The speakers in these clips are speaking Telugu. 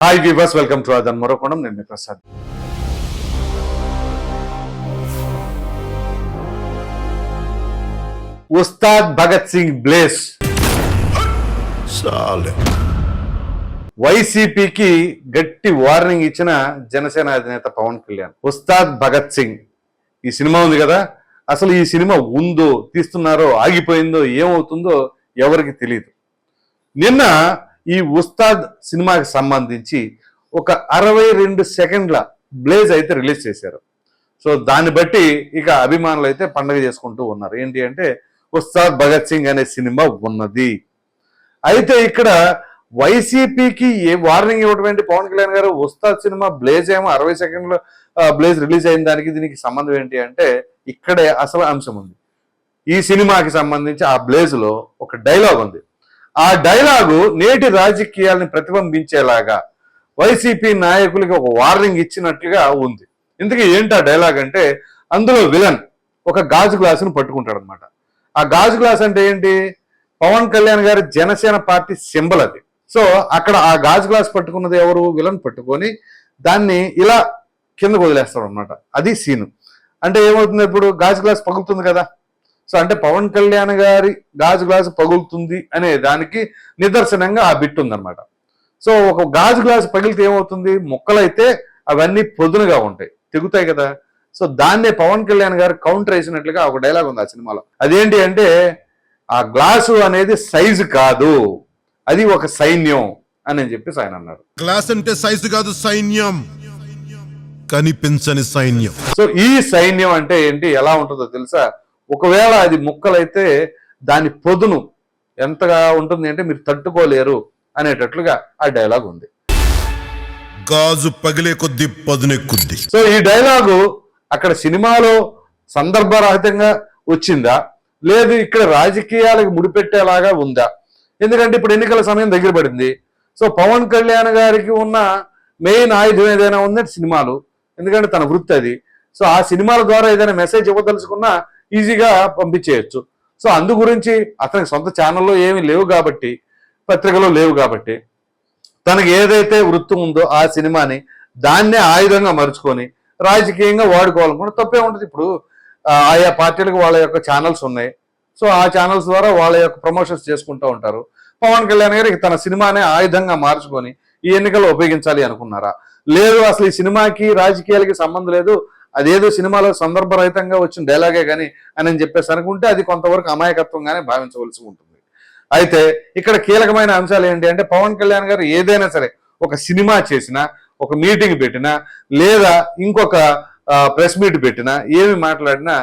హాయ్ వివర్స్ వెల్కమ్ టు అదన్ మరొకోణం నేను ప్రసాద్ ఉస్తాద్ భగత్ సింగ్ బ్లేస్ వైసీపీకి గట్టి వార్నింగ్ ఇచ్చిన జనసేన అధినేత పవన్ కళ్యాణ్. ఉస్తాద్ భగత్ సింగ్ ఈ సినిమా ఉంది కదా? అసలు ఈ సినిమా ఉందో తీస్తున్నారో ఆగిపోయిందో ఏమవుతుందో ఎవరికి తెలియదు నిన్న ఈ ఉస్తాద్ సినిమాకి సంబంధించి ఒక అరవై రెండు సెకండ్ల బ్లేజ్ అయితే రిలీజ్ చేశారు. సో దాన్ని బట్టి ఇక అభిమానులు అయితే పండగ చేసుకుంటూ ఉన్నారు. ఏంటి అంటే ఉస్తాద్ భగత్ సింగ్ అనే సినిమా ఉన్నది. అయితే ఇక్కడ వైసీపీకి ఏ వార్నింగ్ ఇవ్వటువంటి పవన్ కళ్యాణ్ గారు ఉస్తాద్ సినిమా బ్లేజ్ ఏమో అరవై సెకండ్లు బ్లేజ్ రిలీజ్ అయిన దానికి దీనికి సంబంధం ఏంటి అంటే ఇక్కడే అసలు అంశం ఉంది. ఈ సినిమాకి సంబంధించి ఆ బ్లేజ్లో ఒక డైలాగ్ ఉంది. ఆ డైలాగు నేటి రాజకీయాల్ని ప్రతిబింబించేలాగా వైసీపీ నాయకులకి ఒక వార్నింగ్ ఇచ్చినట్లుగా ఉంది. ఇందుకే ఏంటి ఆ డైలాగ్ అంటే అందులో విలన్ ఒక గాజు గ్లాసును పట్టుకుంటాడు అనమాట ఆ గాజు గ్లాస్ అంటే ఏంటి? పవన్ కళ్యాణ్ గారి జనసేన పార్టీ సింబల్ అది. సో అక్కడ ఆ గాజు గ్లాస్ పట్టుకున్నది ఎవరు? విలన్ పట్టుకొని దాన్ని ఇలా కిందకు వదిలేస్తాడు అనమాట అది సీను. అంటే ఏమవుతుంది ఇప్పుడు? గాజు గ్లాస్ పగులుతుంది కదా. సో అంటే పవన్ కళ్యాణ్ గారి గాజు గ్లాసు పగులుతుంది అనే దానికి నిదర్శనంగా ఆ బిట్ ఉందన్నమాట. సో ఒక గాజు గ్లాసు పగిలితే ఏమవుతుంది? ముక్కలైతే అవన్నీ పొదునుగా ఉంటాయి. తెగుతాయి కదా. సో దాన్నే పవన్ కళ్యాణ్ గారు కౌంటర్ వేసినట్లుగా ఒక డైలాగ్ ఉంది ఆ సినిమాలో. అదేంటి అంటే ఆ గ్లాసు అనేది సైజు కాదు. అది ఒక సైన్యం అని చెప్పేసి ఆయన అన్నారు గ్లాస్ అంటే సైజు కాదు సైన్యం. కనిపించని సైన్యం. సో ఈ సైన్యం అంటే ఏంటి? ఎలా ఉంటుందో తెలుసా? ఒకవేళ అది ముక్కలైతే దాని పొదును ఎంతగా ఉంటుంది అంటే మీరు తట్టుకోలేరు అనేటట్లుగా ఆ డైలాగ్ ఉంది. గాజు పగిలే కొద్ది పదునెక్కుద్ది సో ఈ డైలాగు అక్కడ సినిమాలో సందర్భరహితంగా వచ్చిందా? లేదు ఇక్కడ రాజకీయాలకు ముడిపెట్టేలాగా ఉందా? ఎందుకంటే ఇప్పుడు ఎన్నికల సమయం దగ్గర పడింది. సో పవన్ కళ్యాణ్ గారికి ఉన్న మెయిన్ ఆయుధం ఏదైనా ఉందంటే సినిమాలు. ఎందుకంటే తన వృత్తి అది. సో ఆ సినిమాల ద్వారా ఏదైనా మెసేజ్ ఇవ్వదలుచుకున్నా ఈజీగా పంపించేయచ్చు. సో అందు గురించి అతనికి సొంత ఛానల్లో ఏమీ లేవు కాబట్టి పత్రికలో లేవు కాబట్టి తనకి ఏదైతే వృత్తి ఉందో ఆ సినిమాని దాన్నే ఆయుధంగా మరుచుకొని రాజకీయంగా వాడుకోవాలనుకుంటే తప్పే ఉంటుంది. ఇప్పుడు ఆయా పార్టీలకు వాళ్ళ యొక్క ఛానల్స్ ఉన్నాయి. సో ఆ ఛానల్స్ ద్వారా వాళ్ళ యొక్క ప్రమోషన్స్ చేసుకుంటూ ఉంటారు. పవన్ కళ్యాణ్ గారికి తన సినిమానే ఆయుధంగా మార్చుకొని ఈ ఎన్నికల్లో ఉపయోగించాలి అనుకున్నారా? లేదు అసలు ఈ సినిమాకి రాజకీయాలకి సంబంధం లేదు. అదేదో సినిమాలో సందర్భరహితంగా వచ్చిన డైలాగే కానీ అని చెప్పేసి అనుకుంటే అది కొంతవరకు అమాయకత్వంగానే భావించవలసి ఉంటుంది. అయితే ఇక్కడ కీలకమైన అంశాలు ఏంటి అంటే పవన్ కళ్యాణ్ గారు ఏదైనా సరే ఒక సినిమా చేసినా ఒక మీటింగ్ పెట్టినా లేదా ఇంకొక ప్రెస్ మీట్ పెట్టినా ఏమి మాట్లాడినా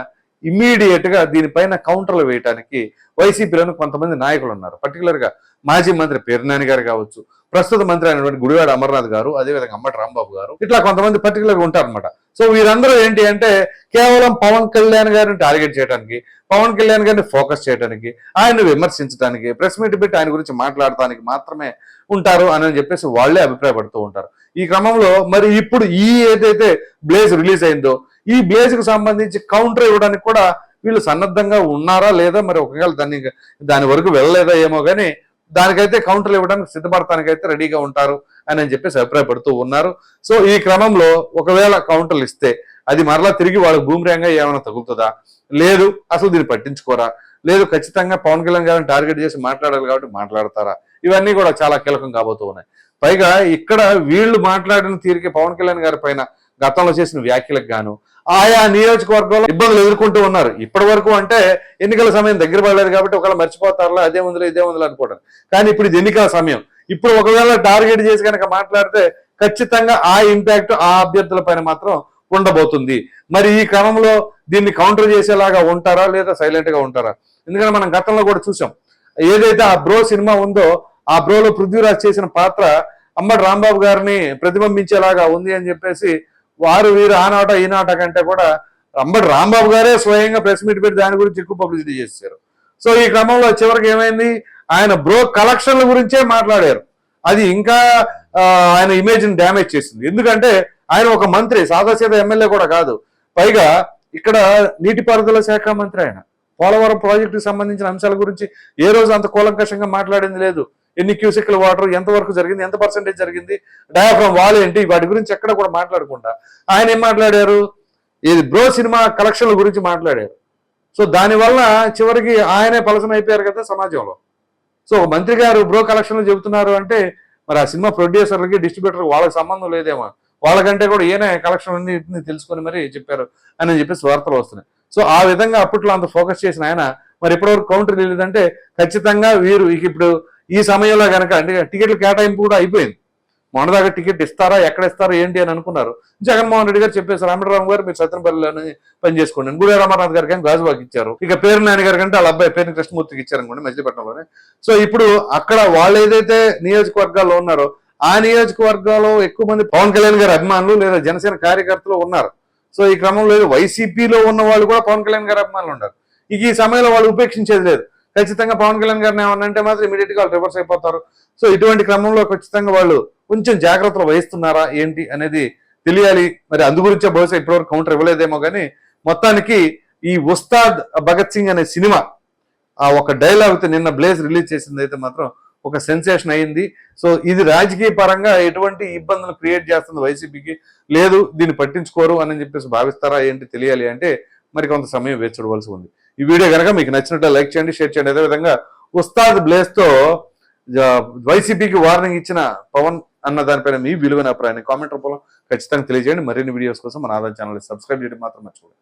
ఇమ్మీడియట్గా దీనిపైన కౌంటర్లు వేయడానికి వైసీపీలోని కొంతమంది నాయకులు ఉన్నారు. పర్టికులర్గా మాజీ మంత్రి పేర్నాని గారు కావచ్చు ప్రస్తుత మంత్రి అయినటువంటి గుడివాడ అమర్నాథ్ గారు అదేవిధంగా అమ్మటి రాంబాబు గారు ఇట్లా కొంతమంది పర్టికులర్గా ఉంటారనమాట సో వీరందరూ ఏంటి అంటే కేవలం పవన్ కళ్యాణ్ గారిని టార్గెట్ చేయడానికి పవన్ కళ్యాణ్ గారిని ఫోకస్ చేయడానికి ఆయన్ని విమర్శించడానికి ప్రెస్ మీట్ పెట్టి ఆయన గురించి మాట్లాడటానికి మాత్రమే ఉంటారు అని చెప్పేసి వాళ్ళే అభిప్రాయపడుతూ ఉంటారు. ఈ క్రమంలో మరి ఇప్పుడు ఈ ఏదైతే బ్లేజ్ రిలీజ్ అయిందో ఈ బ్లేజ్కు సంబంధించి కౌంటర్ ఇవ్వడానికి కూడా వీళ్ళు సన్నద్ధంగా ఉన్నారా లేదా మరి ఒకవేళ దాన్ని దాని వరకు వెళ్ళలేదా ఏమో కానీ దానికైతే కౌంటర్లు ఇవ్వడానికి సిద్ధపడటానికైతే రెడీగా ఉంటారు అని అని చెప్పేసి అభిప్రాయపడుతూ ఉన్నారు. సో ఈ క్రమంలో ఒకవేళ కౌంటర్లు ఇస్తే అది మరలా తిరిగి వాళ్ళకి భూమిరంగా ఏమైనా తగులుతుందా? లేదు అసలు దీన్ని పట్టించుకోరా? లేదు ఖచ్చితంగా పవన్ కళ్యాణ్ గారిని టార్గెట్ చేసి మాట్లాడాలి కాబట్టి మాట్లాడతారా? ఇవన్నీ కూడా చాలా కీలకం కాబోతూ ఉన్నాయి. పైగా ఇక్కడ వీళ్ళు మాట్లాడిన తీరికే పవన్ కళ్యాణ్ గారి పైన గతంలో చేసిన వ్యాఖ్యలకు గాను ఆయా నియోజకవర్గంలో ఇబ్బందులు ఎదుర్కొంటూ ఉన్నారు. ఇప్పటి వరకు అంటే ఎన్నికల సమయం దగ్గర పడలేదు కాబట్టి ఒకవేళ మర్చిపోతారులా అదే ముందులో ఇదే ముందులో అనుకోవడం. కానీ ఇప్పుడు ఇది ఎన్నికల సమయం. ఇప్పుడు ఒకవేళ టార్గెట్ చేసి కనుక మాట్లాడితే ఖచ్చితంగా ఆ ఇంపాక్ట్ ఆ అభ్యర్థుల పైన మాత్రం ఉండబోతుంది. మరి ఈ క్రమంలో దీన్ని కౌంటర్ చేసేలాగా ఉంటారా లేదా సైలెంట్గా ఉంటారా? ఎందుకంటే మనం గతంలో కూడా చూసాం. ఏదైతే ఆ బ్రో సినిమా ఉందో ఆ బ్రోలో పృథ్వీరాజ్ చేసిన పాత్ర అమ్మడి రాంబాబు గారిని ప్రతిబింబించేలాగా ఉంది అని చెప్పేసి వారు వీరు ఆనాట ఈనాట కంటే కూడా అంబటి రాంబాబు గారే స్వయంగా ప్రెస్ మీట్ పెట్టి దాని గురించి ఎక్కువ పబ్లిసిటీ చేశారు. సో ఈ క్రమంలో చివరికి ఏమైంది? ఆయన బ్రో కలెక్షన్ల గురించే మాట్లాడారు. అది ఇంకా ఆయన ఇమేజ్ని డ్యామేజ్ చేసింది. ఎందుకంటే ఆయన ఒక మంత్రి సాదాసీద ఎమ్మెల్యే కూడా కాదు. పైగా ఇక్కడ నీటిపారుదల శాఖ మంత్రి ఆయన. పోలవరం ప్రాజెక్టుకి సంబంధించిన అంశాల గురించి ఏ రోజు అంత కూలంకషంగా మాట్లాడింది లేదు. ఎన్ని క్యూసెక్ల వాటర్ ఎంత వరకు జరిగింది ఎంత పర్సెంటేజ్ జరిగింది డయాఫ్రమ్ వాల్ ఏంటి వాటి గురించి ఎక్కడ కూడా మాట్లాడకుండా. ఆయన ఏం మాట్లాడారు? ఇది బ్రో సినిమా కలెక్షన్ల గురించి మాట్లాడారు. సో దానివల్ల చివరికి ఆయనే పలసన అయిపోయారు కదా సమాజంలో. సో మంత్రి గారు బ్రో కలెక్షన్లు చెబుతున్నారు అంటే మరి ఆ సినిమా ప్రొడ్యూసర్లకి డిస్ట్రిబ్యూటర్ వాళ్ళకి సంబంధం లేదేమో. వాళ్ళకంటే కూడా ఈయన కలెక్షన్ అన్నింటిని తెలుసుకొని మరి చెప్పారు అని చెప్పేసి వార్తలు వస్తున్నాయి. సో ఆ విధంగా అప్పట్లో అంత ఫోకస్ చేసిన ఆయన మరి ఇప్పటివరకు కౌంటర్ లేదంటే ఖచ్చితంగా వీరు ఇక ఇప్పుడు ఈ సమయంలో కనుక అంటే టికెట్ల కేటాయింపు కూడా అయిపోయింది. మొన్నదాకా టికెట్ ఇస్తారా ఎక్కడ ఇస్తారా ఏంటి అని అనుకున్నారు. జగన్మోహన్ రెడ్డి గారు చెప్పేసి రామరావు గారు మీరు సత్యనపల్లిలోనే పని చేసుకోండి. అని. రామారావు గారికి కానీ గాజువాకి ఇచ్చారు. ఇక పేరు నాయన గారి కంటే వాళ్ళ అబ్బాయి పేరు కృష్ణమూర్తికి ఇచ్చారనుకోండి మచిలీపట్నంలోనే. సో ఇప్పుడు అక్కడ వాళ్ళు ఏదైతే నియోజకవర్గాల్లో ఉన్నారో ఆ నియోజకవర్గాల్లో ఎక్కువ మంది పవన్ కళ్యాణ్ గారి అభిమానులు లేదా జనసేన కార్యకర్తలు ఉన్నారు. సో ఈ క్రమంలో వైసీపీలో ఉన్న వాళ్ళు కూడా పవన్ కళ్యాణ్ గారి అభిమానులు ఉన్నారు. ఇక ఈ సమయంలో వాళ్ళు ఉపేక్షించేది లేదు. ఖచ్చితంగా పవన్ కళ్యాణ్ గారిని ఏమన్నా అంటే మాత్రం ఇమీడియట్గా వాళ్ళు రివర్స్ అయిపోతారు. సో ఇటువంటి క్రమంలో ఖచ్చితంగా వాళ్ళు కొంచెం జాగ్రత్తలు వహిస్తున్నారా ఏంటి అనేది తెలియాలి. మరి అందు గురించే బహుశా ఇప్పటివరకు కౌంటర్ ఇవ్వలేదేమో కానీ మొత్తానికి ఈ ఉస్తాద్ భగత్ సింగ్ అనే సినిమా ఆ ఒక డైలాగ్ నిన్న బ్లేజ్ రిలీజ్ చేసింది అయితే మాత్రం ఒక సెన్సేషన్ అయింది సో ఇది రాజకీయ పరంగా ఎటువంటి ఇబ్బందులు క్రియేట్ చేస్తుంది వైసీపీకి? లేదు దీన్ని పట్టించుకోరు అని చెప్పేసి భావిస్తారా ఏంటి తెలియాలి అంటే మరి కొంత సమయం వేచి చూడవలసి ఉంది. ఈ వీడియో కనుక మీకు నచ్చినట్టు లైక్ చేయండి షేర్ చేయండి. అదేవిధంగా ఉస్తాద్ బ్లేస్తో వైసీపీకి వార్నింగ్ ఇచ్చిన పవన్ అన్న దానిపైన మీ విలువైన అభిప్రాయాన్ని కామెంట్ రూపంలో ఖచ్చితంగా తెలియజేయండి. మరిన్ని వీడియోస్ కోసం మన ఆదాయ ఛానల్ సబ్స్క్రైబ్ చేయడం మాత్రం మర్చిపోండి